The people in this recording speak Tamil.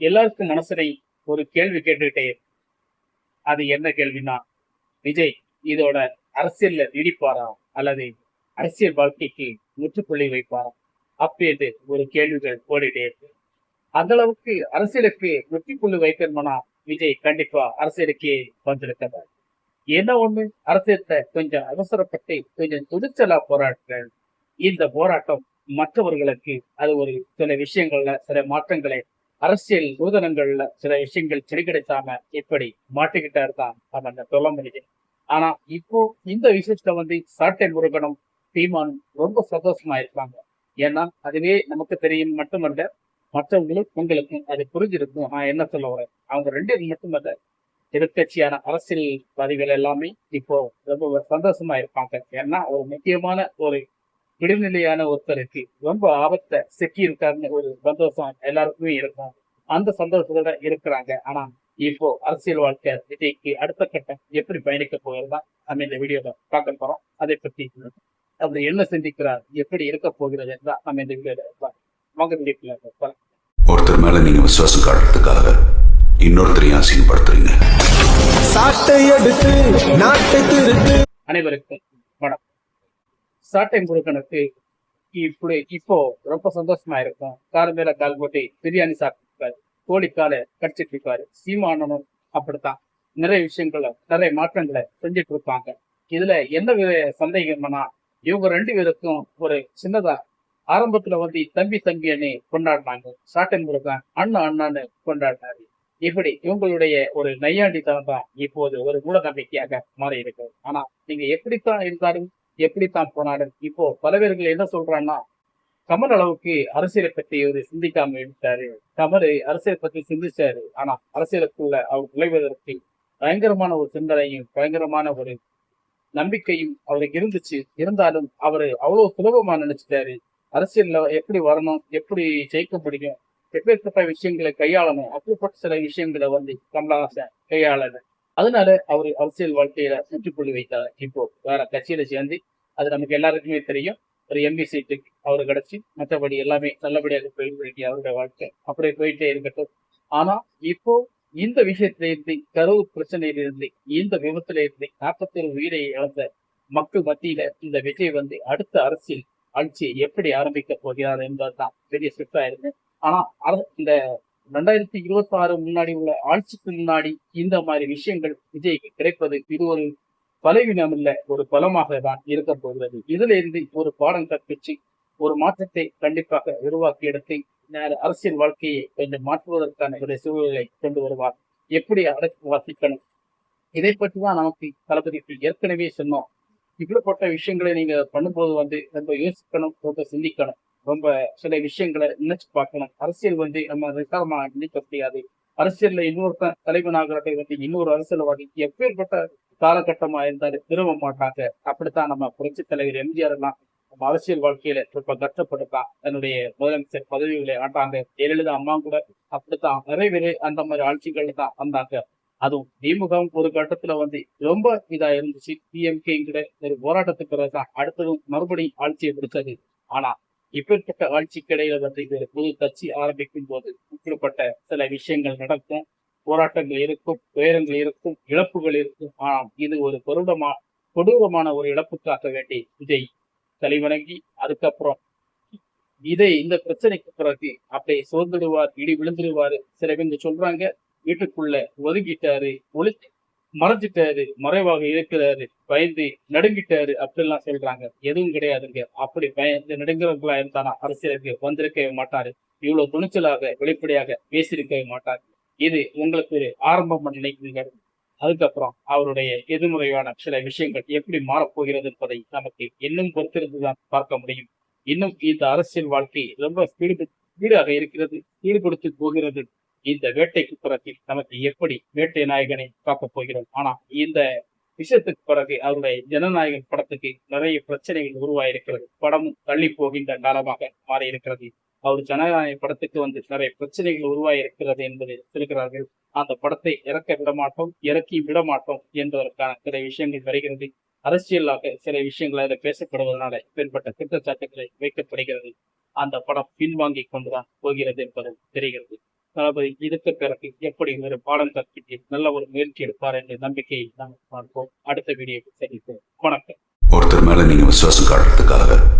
எல்லாருக்கும் மனசனை ஒரு கேள்வி கேட்டுக்கிட்டே அது என்ன கேள்வினா விஜய் இதோட அரசியல்ல நீடிப்பாரா? அல்லது அரசியல் வாழ்க்கைக்கு முற்றுப்புள்ளி வைப்பாரா? அப்படின்னு ஒரு கேள்விகள் ஓடிட்டே இருக்கு. அந்த அளவுக்கு அரசியலுக்கு முற்றுப்புள்ளி வைக்கணும்னா விஜய் கண்டிப்பா அரசியலுக்கே வந்திருக்கிறார் என்ன ஒண்ணு? அரசியத்தை கொஞ்சம் அவசரப்பட்டு கொஞ்சம் துணிச்சலா போராட்டங்கள் இந்த போராட்டம் மற்றவர்களுக்கு அது ஒரு சில விஷயங்கள்ல சில மாற்றங்களை அரசியல் நூதனங்கள்ல சில விஷயங்கள் செடி கிடைக்காம இப்படி மாட்டிக்கிட்டாரு தான் நம்ம சொல்ல முடியுது ஆனா இப்போ இந்த விஷயத்துல வந்து சாட்டை முருகனும் சீமானும் ரொம்ப சந்தோஷமா இருப்பாங்க ஏன்னா அதுவே நமக்கு தெரியும் மட்டுமல்ல மற்றவங்களும் உங்களுக்கும் அது புரிஞ்சிருக்கும். நான் என்ன சொல்ல வரேன்? அவங்க ரெண்டு மட்டுமல்ல எதிர்கட்சியான அரசியல்வாதிகள் எல்லாமே இப்போ ரொம்ப சந்தோஷமா இருப்பாங்க. ஏன்னா ஒரு முக்கியமான ஒரு விடுநிலையான ஒருத்தருக்கு ரொம்ப ஆபத்தை சிக்கி இருக்காருன்னு ஒரு சந்தோஷம் எல்லாருக்குமே இருக்கும். அந்த சந்தோஷத்தோட இருக்கிறாங்க. ஆனா இப்போ அரசியல் வாழ்க்கை விஜய்க்கு அடுத்த கட்டம் எப்படி பயணிக்க போகிறதா? நம்ம இந்த வீடியோல பார்க்க போறோம். அதை பத்தி அவர் என்ன சிந்திக்கிறார்? எப்படி இருக்க போகிறது தான் நம்ம இந்த வீடியோல. வாங்க வீடியோக்குள்ள. ஒருத்தர் மேல நீங்க விசுவாசம் காட்டுறதுக்காக இன்னொருத்தரையும் அசிங்கப்படுத்துறீங்க அனைவருக்கும் சாட்டை முருகனுக்கு இப்படி இப்போ ரொம்ப சந்தோஷமா இருக்கும். கார் மேல கால் போட்டு பிரியாணி சாப்பிட்டுருப்பாரு கோழிக்கால கடிச்சிட்டு இருப்பாரு. சீமானனும் அப்படித்தான். நிறைய விஷயங்களை நிறைய மாற்றங்களை செஞ்சுட்டு இருப்பாங்க இதுல என்ன வித சந்தேகம்னா இவங்க ரெண்டு பேருக்கும் ஒரு சின்னதா ஆரம்பத்துல வந்து தம்பி தம்பி அணி கொண்டாடினாங்க. சாட்டன் முருகன் அண்ணா அண்ணான்னு கொண்டாடினாரு. இப்படி இவங்களுடைய ஒரு நையாண்டித்தனம் தான் இப்போது ஒரு மூட நம்பிக்கையாக மாறி இருக்கு ஆனா நீங்க எப்படித்தான் இருந்தாலும் எப்படித்தான் போனாலும் இப்போ பல என்ன சொல்றான்னா கமல் அளவுக்கு அரசியலை பத்தி ஒரு சிந்திக்காம விட்டாரு. கமல் அரசியல் பத்தி சிந்திச்சாரு. ஆனா அரசியலுக்குள்ள அவர் நுழைவதற்கு பயங்கரமான ஒரு சிந்தனையும் பயங்கரமான ஒரு நம்பிக்கையும் அவருக்கு இருந்துச்சு. இருந்தாலும் அவரு அவ்வளவு சுலபமா நினைச்சிட்டாரு. அரசியல்ல எப்படி வரணும் எப்படி ஜெயிக்க முடியும் எப்பேற்பட்ட விஷயங்களை கையாளணும் அப்படிப்பட்ட சில விஷயங்களை வந்து கமலஹாசன் கையாளல. அதனால அவர் அரசியல் வாழ்க்கையில முற்றுப்புள்ளி வைத்தார். இப்போ வேற கட்சியில சேர்ந்து அது நமக்கு எல்லாருக்குமே தெரியும். ஒரு எம்பி சீட்டு அவர் கிடைச்சு மற்றபடி எல்லாமே நல்லபடியாக போயிட்டு அவருடைய வாழ்க்கை அப்படியே போயிட்டே இருக்கட்டும். ஆனா இப்போ இந்த விஷயத்துல இருந்து கரூர் பிரச்சனையில இந்த விபத்திலிருந்து நாற்பத்தி ஒரு உயிரை இழந்த மக்கள் மத்தியில இந்த விஜய் வந்து அடுத்த அரசியல் ஆட்சியை எப்படி ஆரம்பிக்க போகிறார் என்பதுதான் பெரிய சிப்பா இருக்கு. ஆனா இந்த ரெண்டாயிரத்தி இருபத்தி ஆறு முன்னாடி உள்ள ஆட்சிக்கு முன்னாடி இந்த மாதிரி விஷயங்கள் விஜய்க்கு கிடைப்பது இது ஒரு பலவீனம் இல்ல ஒரு பலமாக தான் இருக்க போகிறது. இதுல இருந்து ஒரு பாடம் கற்பிச்சு ஒரு மாற்றத்தை கண்டிப்பாக உருவாக்கி எடுத்து அரசியல் வாழ்க்கையை கொஞ்சம் மாற்றுவதற்கான ஒரு சூழலை கொண்டு வருவார். எப்படி அடக்கி வாசிக்கணும்? இதை பற்றி தான் நமக்கு தளபதிக்கு ஏற்கனவே சொன்னோம். இப்படிப்பட்ட விஷயங்களை நீங்க பண்ணும்போது வந்து ரொம்ப யோசிக்கணும் ரொம்ப சிந்திக்கணும். ரொம்ப சில விஷயங்களை நினைச்சு பார்க்கணும். அரசியல் வந்து நம்ம நிசாரமா நினைக்க முடியாது. அரசியல்ல இன்னொருத்தன் தலைவனாகிறதை வந்து இன்னொரு அரசியல்வாதி எப்பேற்பட்ட காலகட்டமா இருந்தாலும் திரும்ப மாட்டாங்க. அப்படித்தான் நம்ம புரட்சி தலைவர் எம்ஜிஆர் எல்லாம் நம்ம அரசியல் வாழ்க்கையில ரொம்ப கஷ்டப்பட்டுதான் தன்னுடைய முதலமைச்சர் பதவிகளை ஆட்டாங்க ஜெயலலிதா அம்மா கூட அப்படித்தான். நிறைய பேர் அந்த மாதிரி ஆட்சிகள் தான் வந்தாங்க. அதுவும் திமுக ஒரு கட்டத்துல வந்து ரொம்ப இதா இருந்துச்சு. டிஎம்கேங்கிற ஒரு போராட்டத்துக்கு பிறகுதான் அடுத்ததும் மறுபடியும் ஆட்சியை பிடிச்சது ஆனா இப்பேற்பட்ட ஆட்சிக்கு இடையில வந்து இது புது கட்சி ஆரம்பிக்கும் போது இப்படிப்பட்ட சில விஷயங்கள் நடக்கும். போராட்டங்கள் இருக்கும் துயரங்கள் இருக்கும் இழப்புகள் இருக்கும். ஆனால் இது ஒரு கொடூரமா கொடூரமான ஒரு இழப்புக்காக வேண்டி விஜய் தலைவணங்கி அதுக்கப்புறம் இதை இந்த பிரச்சனைக்கு பிறகு அப்படியே சோர்ந்துடுவார் இடி விழுந்துடுவாரு. சில பேர் சொல்றாங்க வீட்டுக்குள்ள ஒதுங்கிட்டாரு ஒளி மறைஞ்சிட்டாரு மறைவாக இருக்கிறாரு பயந்து நடுங்கிட்டாரு அப்படிலாம் சொல்றாங்க. எதுவும் கிடையாதுங்க. அப்படி பயந்து நடுங்கிறவங்களா இருந்தானா அரசியலுக்கு வந்திருக்கவே மாட்டாரு. இவ்வளவு துணிச்சலாக வெளிப்படையாக பேசியிருக்கவே மாட்டாரு. இது உங்களுக்கு ஆரம்பம் நினைக்கிறீர்கள். அதுக்கப்புறம் அவருடைய எதிர்முறையான சில விஷயங்கள் எப்படி மாறப்போகிறது என்பதை நமக்கு இன்னும் பொறுத்திருந்துதான் பார்க்க முடியும். இன்னும் இந்த அரசியல் வாழ்க்கை ரொம்ப ஸ்பீடு ஸ்பீடாக இருக்கிறது ஈடுபடுத்தி போகிறது. இந்த வேட்டைக்கு பிறகு நமக்கு எப்படி வேட்டை நாயகனை பார்க்க போகிறோம்? ஆனா இந்த விஷயத்துக்கு பிறகு அவருடைய ஜனநாயகன் படத்துக்கு நிறைய பிரச்சனைகள் உருவாயிருக்கிறது. படமும் தள்ளி போகின்ற காலமாக மாறி இருக்கிறது அவர் ஜனநாயக படத்துக்கு வந்து நிறைய பிரச்சனைகள் உருவாயிருக்கிறது என்பதை சொல்கிறார்கள். அந்த படத்தை இறக்க விட மாட்டோம் இறக்கி விடமாட்டோம் என்பதற்கான சில விஷயங்கள் வருகிறது. அரசியலாக சில விஷயங்கள் அதில் பேசப்படுவதனால பெண்பட்ட குற்றச்சாட்டுகளை வைக்கப்படுகிறது. அந்த படம் பின்வாங்கி கொண்டுதான் போகிறது என்பது தெரிகிறது. தளபதி இதுக்கு பிறகு எப்படி ஒரு பாடம் கற்பித்து நல்ல ஒரு முயற்சி எடுப்பார் என்ற நம்பிக்கையை நாங்கள் பார்ப்போம். அடுத்த வீடியோக்கு சந்திப்போம். வணக்கம். ஒருத்தர் மேல நீங்க விசுவாசம் காட்டுறதுக்காக